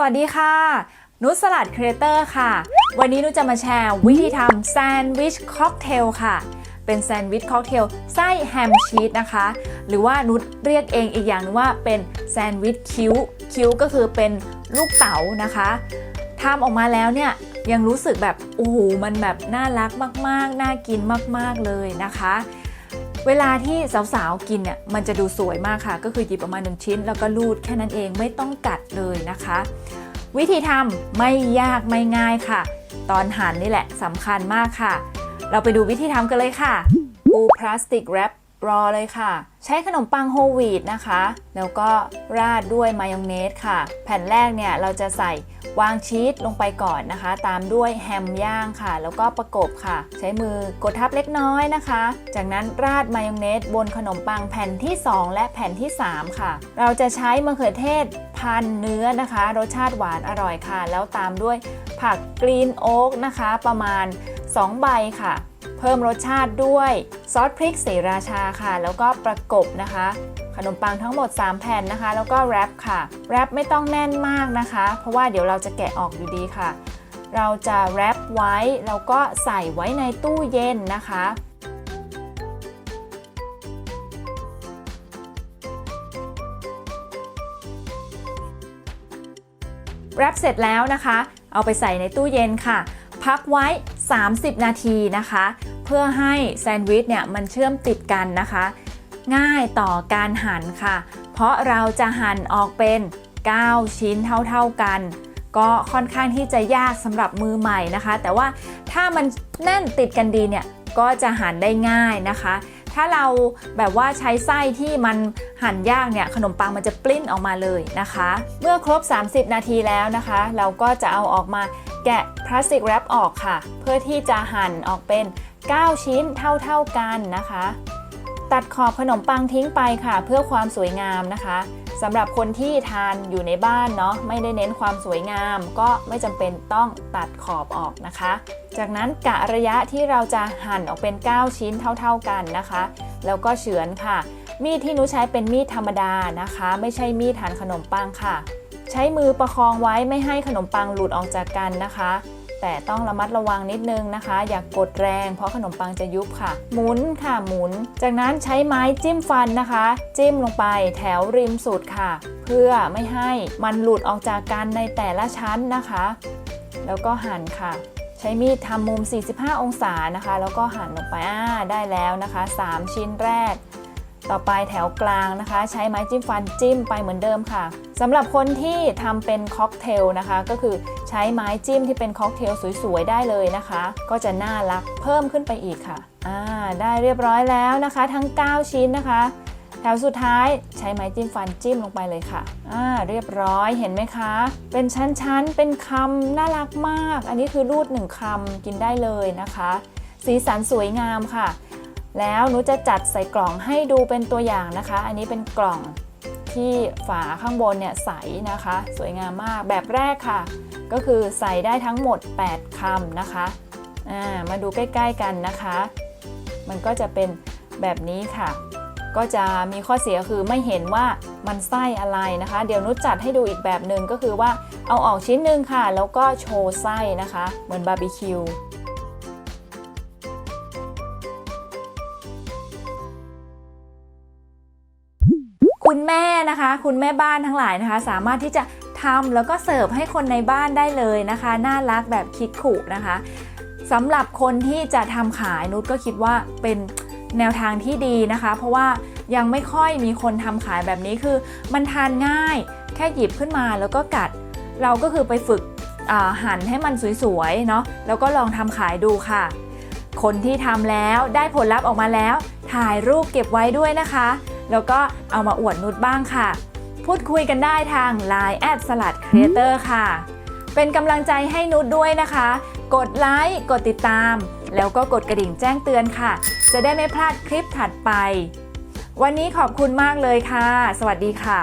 สวัสดีค่ะ นุชสลัดครีเอเตอร์ค่ะ วันนี้นุชจะมาแชร์วิธีทำแซนด์วิชค็อกเทลค่ะ เป็นแซนด์วิชค็อกเทลไส้แฮมชีสนะคะ หรือว่านุชเรียกเองอีกอย่างนึงว่าเป็นแซนด์วิชคิ้ว คิ้วก็คือเป็นลูกเต๋านะคะทำออกมาแล้วเนี่ยยังรู้สึกแบบโอ้โหมันแบบน่ารักมากๆ น่ากินมากๆเลยนะคะ เวลาที่สาวๆกินเนี่ยมันจะดูสวยมากค่ะ ก็คือหยิบออกมาหนึ่งชิ้น แล้วก็ลูดแค่นั้นเองไม่ต้องกัดเลยนะคะ วิธีทำไม่ยากไม่ง่ายค่ะ ตอนหั่นนี่แหละสำคัญมากค่ะ เราไปดูวิธีทำกันเลยค่ะปูพลาสติกแรป รอเลยค่ะ ใช้ขนมปังโฮลวีตนะคะ แล้วก็ราดด้วยมายองเนสค่ะ แผ่นแรกเนี่ยเราจะใส่วางชีสลงไปก่อนนะคะ ตามด้วยแฮมย่างค่ะ แล้วก็ประกบค่ะ ใช้มือกดทับเล็กน้อยนะคะ จากนั้นราดมายองเนสบนขนมปังแผ่นที่ 2 และแผ่นที่ 3 ค่ะ เราจะใช้มะเขือเทศพันเนื้อนะคะ รสชาติหวานอร่อยค่ะ แล้วตามด้วยผักกรีนโอ๊กนะคะ ประมาณ 2 ใบค่ะ เพิ่มรสชาติด้วยซอสพริกสีราชาค่ะ แล้วก็ประกบนะคะ ขนมปังทั้งหมด 3 แผ่นนะคะ แล้วก็แรปค่ะแรปไม่ต้องแน่นมากนะคะ เพราะว่าเดี๋ยวเราจะแกะออกอยู่ดีค่ะ เราจะแรปไว้แล้วก็ใส่ไว้ในตู้เย็นนะคะแรปเสร็จแล้วนะคะ เอาไปใส่ในตู้เย็นค่ะ พักไว้ 30 นาทีนะคะ เพื่อให้แซนด์วิชเนี่ยมันเชื่อมติดกันนะคะ ง่ายต่อการหั่นค่ะ เพราะเราจะหั่นออกเป็น 9 ชิ้นเท่าๆกัน ก็ค่อนข้างที่จะยากสำหรับมือใหม่นะคะ แต่ว่าถ้ามันแน่นติดกันดีเนี่ยก็จะหั่นได้ง่ายนะคะ ถ้าเราแบบว่าใช้ไส้ที่มันหั่นยากเนี่ยขนมปังมันจะปลิ้นออกมาเลยนะคะ เมื่อครบ 30 นาทีแล้วนะคะ เราก็จะเอาออกมา แกะพลาสติกแรปออกค่ะ เพื่อที่จะหั่นออกเป็น 9 ชิ้นเท่าๆกันนะคะ ตัดขอบขนมปังทิ้งไปค่ะ เพื่อความสวยงามนะคะสำหรับคนที่ทานอยู่ในบ้านเนาะไม่ได้เน้นความสวยงาม ก็ไม่จำเป็นต้องตัดขอบออกนะคะ จากนั้นกะระยะที่เราจะหั่นออกเป็น 9 ชิ้นเท่าๆกันนะคะ แล้วก็เฉือนค่ะ มีดที่หนุใช้เป็นมีดธรรมดานะคะ ไม่ใช่มีดหั่นขนมปังค่ะ ใช้มือประคองไว้ไม่ให้ขนมปังหลุดออกจากกันนะคะ แต่ต้องระมัดระวังนิดนึงนะคะ อย่ากกดแรง เพราะขนมปังจะยุบค่ะ หมุนค่ะหมุน จากนั้นใช้ไม้จิ้มฟันนะคะ จิ้มลงไปแถวริมสุดค่ะ เพื่อไม่ให้มันหลุดออกจากกันในแต่ละชั้นนะคะ แล้วก็หั่นค่ะใช้มีดทำมุม 45 องศานะคะ แล้วก็หั่นลงไปอ่าได้แล้วนะคะ 3 ชิ้นแรก ต่อไปแถวกลางนะคะ ใช้ไม้จิ้มฟันจิ้มไปเหมือนเดิมค่ะสำหรับคนที่ทำเป็นค็อกเทลนะคะ ก็คือใช้ไม้จิ้มที่เป็นค็อกเทลสวยๆได้เลยนะคะ ก็จะน่ารักเพิ่มขึ้นไปอีกค่ะอ่าได้เรียบร้อยแล้วนะคะ ทั้ง 9 ชิ้นนะคะ แถวสุดท้ายใช้ไม้จิ้มฟันจิ้มลงไปเลยค่ะอ่าเรียบร้อยเห็นไหมคะ เป็นชั้นๆเป็นคำน่ารักมาก อันนี้คือรูดหนึ่งคำกินได้เลยนะคะ สีสันสวยงามค่ะ แล้วหนูจะจัดใส่กล่องให้ดูเป็นตัวอย่างนะคะ อันนี้เป็นกล่องที่ฝาข้างบนเนี่ยใสนะคะ สวยงามมากแบบแรกค่ะ ก็คือใส่ได้ทั้งหมด 8คำนะคะามาดูใกล้ ๆกันนะคะ มันก็จะเป็นแบบนี้ค่ะ ก็จะมีข้อเสียคือไม่เห็นว่ามันไส้อะไรนะคะ เดี๋ยวนุชจัดให้ดูอีกแบบหนึ่งก็คือว่าเอาออกชิ้นหนึ่งค่ะ แล้วก็โชว์ไส้นะคะ เหมือนบาร์บีคิว คุณแม่นะคะ คุณแม่บ้านทั้งหลายนะคะ สามารถที่จะทำแล้วก็เสิร์ฟให้คนในบ้านได้เลยนะคะ น่ารักแบบคิดขู่นะคะสำหรับคนที่จะทำขายนุชก็คิดว่าเป็นแนวทางที่ดีนะคะ เพราะว่ายังไม่ค่อยมีคนทำขายแบบนี้คือ มันทานง่ายแค่หยิบขึ้นมาแล้วก็กัด เราก็คือไปฝึกหั่นให้มันสวยๆเนาะแล้วก็ลองทำขายดูค่ะ คนที่ทำแล้วได้ผลลัพธ์ออกมาแล้ว ถ่ายรูปเก็บไว้ด้วยนะคะ แล้วก็เอามาอวดนุชบ้างค่ะ พูดคุยกันได้ทาง Line แอดสลัดครีเอเตอร์ค่ะ เป็นกำลังใจให้นุชด้วยนะคะ กดไลค์กดติดตาม แล้วก็กดกระดิ่งแจ้งเตือนค่ะ จะได้ไม่พลาดคลิปถัดไป วันนี้ขอบคุณมากเลยค่ะ สวัสดีค่ะ